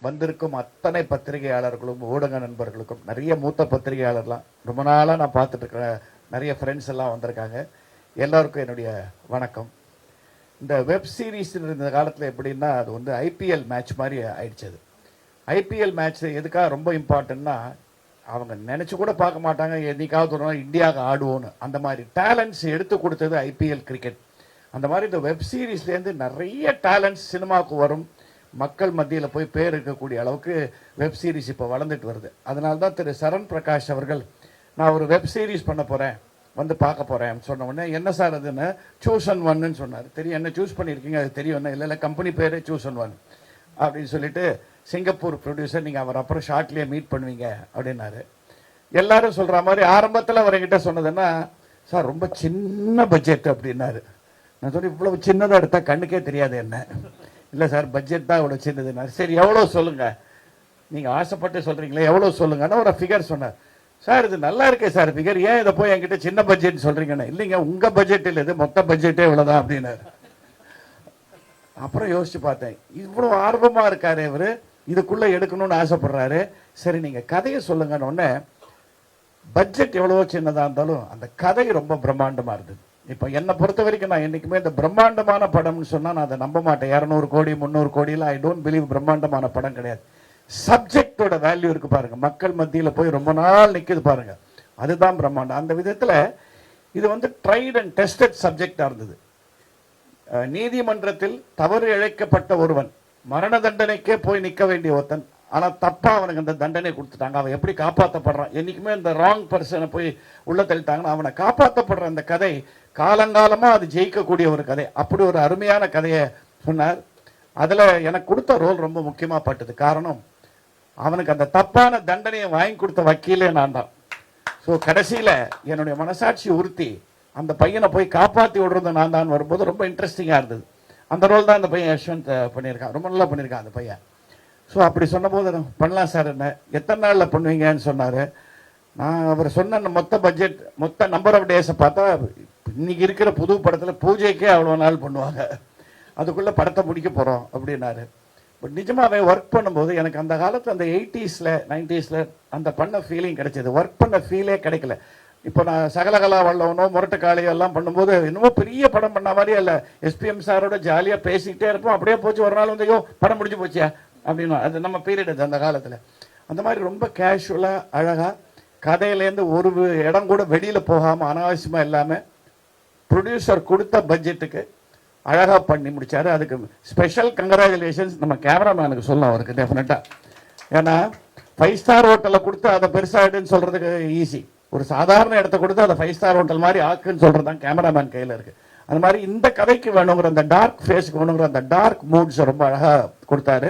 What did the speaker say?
வந்திருக்கும் அத்தனை பத்திரிகையாளர்களும் ஊடக நண்பர்களுக்கும் நிறைய மூத்த பத்திரிகையாளர்லாம் ரொம்ப நாளாக நான் பார்த்துட்டு இருக்கிற நிறைய ஃப்ரெண்ட்ஸ் எல்லாம் வந்திருக்காங்க. எல்லாருக்கும் என்னுடைய வணக்கம். இந்த வெப் சீரிஸ் இருந்த காலத்தில் எப்படின்னா அது வந்து ஐபிஎல் மேட்ச் மாதிரி ஆயிடுச்சு அது. ஐபிஎல் மேட்ச் எதுக்காக ரொம்ப இம்பார்ட்டன்னா அவங்க நினச்சி கூட பார்க்க மாட்டாங்க என்னைக்காவது ஒரு நாள் இந்தியாவுக்கு ஆடுவோன்னு அந்த மாதிரி டேலண்ட்ஸ் எடுத்து கொடுத்தது ஐபிஎல் கிரிக்கெட் அந்த மாதிரி இந்த வெப் சீரிஸ்லேருந்து நிறைய டேலண்ட்ஸ் சினிமாவுக்கு வரும். மக்கள் மத்தியில் போய் பேர் இருக்கக்கூடிய அளவுக்கு வெப் சீரிஸ் இப்போ வளர்ந்துட்டு வருது. அதனால தான் திரு சரண் பிரகாஷ் அவர்கள் நான் ஒரு வெப் சீரிஸ் பண்ண போகிறேன் வந்து பார்க்க போகிறேன் சொன்ன உடனே என்ன சார் அதுன்னு? சூஸ் அண்ட் ஒன்னு சொன்னார். தெரியும் என்ன சூஸ் பண்ணியிருக்கீங்க? அது தெரியும் என்ன? இல்லை இல்லை கம்பெனி பேரே சூஸ் அண்ட் ஒன் அப்படின்னு சொல்லிட்டு சிங்கப்பூர் ப்ரொடியூசர் நீங்கள் அவர் அப்புறம் ஷார்ட்லேயே மீட் பண்ணுவீங்க அப்படின்னாரு. எல்லாரும் சொல்கிற மாதிரி ஆரம்பத்தில் அவர் என்கிட்ட சொன்னதுன்னா சார் ரொம்ப சின்ன பட்ஜெட் அப்படின்னாரு. நான் சொல்லி இவ்வளவு சின்னதாக எடுத்தால் கண்ணுக்கே தெரியாது என்ன? இல்லை சார் பட்ஜெட் தான் இவ்வளோ சின்னதுன்னாரு சரி எவ்வளோ சொல்லுங்கள் நீங்கள் ஆசைப்பட்டு சொல்கிறீங்களே எவ்வளோ சொல்லுங்கன்னு ஒரு ஃபிகர் சொன்னார். சார் இது நல்லா இருக்கே சார் ஃபிகர் ஏன் இதை போய் என்கிட்ட சின்ன பட்ஜெட் சொல்கிறீங்கன்னு இல்லைங்க உங்கள் பட்ஜெட் இல்லை இது மொத்த பட்ஜெட்டே இவ்வளோதான் அப்படின்னாரு. அப்புறம் யோசிச்சு பார்த்தேன் இவ்வளோ ஆர்வமாக இருக்கார் இவர். இதுக்குள்ளே எடுக்கணும்னு ஆசைப்படுறாரு. சரி நீங்கள் கதையை சொல்லுங்கன்னு பட்ஜெட் எவ்வளவோ சின்னதாக இருந்தாலும் அந்த கதை ரொம்ப பிரம்மாண்டமாக இருந்தது. இப்போ என்னை பொறுத்த வரைக்கும் நான் என்னைக்குமே இந்த பிரம்மாண்டமான படம்னு சொன்னா நான் அதை நம்ப மாட்டேன். இரநூறு கோடி முந்நூறு கோடியில் ஐ டோன்ட் பிலீவ் பிரம்மாண்டமான படம் கிடையாது. சப்ஜெக்டோட வேல்யூ இருக்கு பாருங்க. மக்கள் மத்தியில் போய் ரொம்ப நாள் நிற்குது பாருங்க. அதுதான் பிரம்மாண்டம். அந்த விதத்தில் இது வந்து ட்ரைட் அண்ட் டெஸ்டட் சப்ஜெக்டாக இருந்தது. நீதிமன்றத்தில் தவறு இழைக்கப்பட்ட ஒருவன் மரண தண்டனைக்கே போய் நிற்க வேண்டிய ஒருத்தன் ஆனால் தப்பாக அவனுக்கு அந்த தண்டனை கொடுத்துட்டாங்க. அவன் எப்படி காப்பாற்றப்படுறான் என்றைக்குமே இந்த ராங் பர்சனை போய் உள்ள தள்ளிட்டாங்கன்னா அவனை காப்பாற்றப்படுற அந்த கதை காலங்காலமாக அது ஜெயிக்கக்கூடிய ஒரு கதை. அப்படி ஒரு அருமையான கதையை சொன்னார். அதில் எனக்கு கொடுத்த ரோல் ரொம்ப முக்கியமாக பட்டது. காரணம் அவனுக்கு அந்த தப்பான தண்டனையை வாங்கி கொடுத்த வக்கீலே நான் தான். ஸோ கடைசியில் என்னுடைய மனசாட்சி உறுத்தி அந்த பையனை போய் காப்பாற்றி விடுறது நான் தான் வரும்போது ரொம்ப இன்ட்ரெஸ்டிங்காக இருந்தது. அந்த ரோல் தான் அந்த பையன் யஷ்வந்த் பண்ணியிருக்கான். ரொம்ப நல்லா பண்ணியிருக்கான் அந்த பையன். ஸோ அப்படி சொன்னபோது பண்ணலாம் சார் என்ன? எத்தனை நாளில் பண்ணுவீங்கன்னு சொன்னார். நான் அவர் சொன்ன மொத்த பட்ஜெட் மொத்த நம்பர் ஆஃப் டேஸை பார்த்தா இன்னைக்கு இருக்கிற புது படத்தில் பூஜைக்கே அவ்வளோ நாள் பண்ணுவாங்க. அதுக்குள்ளே படத்தை முடிக்க போகிறோம் அப்படின்னாரு. பட் அவன் ஒர்க் பண்ணும்போது எனக்கு அந்த காலத்து அந்த எயிட்டிஸில் நைன்டிஸில் அந்த பண்ண ஃபீலிங் கிடைச்சது. ஒர்க் பண்ண ஃபீலே கிடைக்கல. இப்போ நான் சகலகலா வல்லவனோ முரட்டுக்காளியோ எல்லாம் பண்ணும்போது இன்னமும் பெரிய படம் பண்ண மாதிரியே இல்லை. எஸ்பிஎம் சாரோட ஜாலியாக பேசிக்கிட்டே இருப்போம். அப்படியே போச்சு. ஒரு நாள் வந்து ஐயோ படம் முடிஞ்சு போச்சியா அப்படின்னு. அது நம்ம பீரியட் அது அந்த காலத்தில். அந்த மாதிரி ரொம்ப கேஷுவலாக அழகாக கதையிலேருந்து ஒரு இடம் கூட வெளியில் போகாமல் அனாவசியமாக இல்லாமல் ப்ரொடியூசர் கொடுத்த பட்ஜெட்டுக்கு அழகாக பண்ணி முடித்தார் அதுக்கு ஸ்பெஷல் கங்க்ராச்சுலேஷன்ஸ் நம்ம கேமராமேனுக்கு சொல்லலாம் அவருக்கு டெஃபினட்டாக ஏன்னா ஃபைவ் ஸ்டார் ஹோட்டலில் கொடுத்து அதை பெருசாகிடுன்னு சொல்கிறதுக்கு ஈஸி ஒரு சாதாரண இடத்த கொடுத்து அதை ஃபைவ் ஸ்டார் ஹோட்டல் மாதிரி ஆக்குன்னு சொல்கிறது தான் கேமராமேன் கையில் இருக்குது அந்த மாதிரி இந்த கதைக்கு வேணுங்கிற அந்த டார்க் ஃபேஸ்க்கு வேணுங்கிற அந்த டார்க் மூட்ஸை ரொம்ப அழகாக கொடுத்தாரு.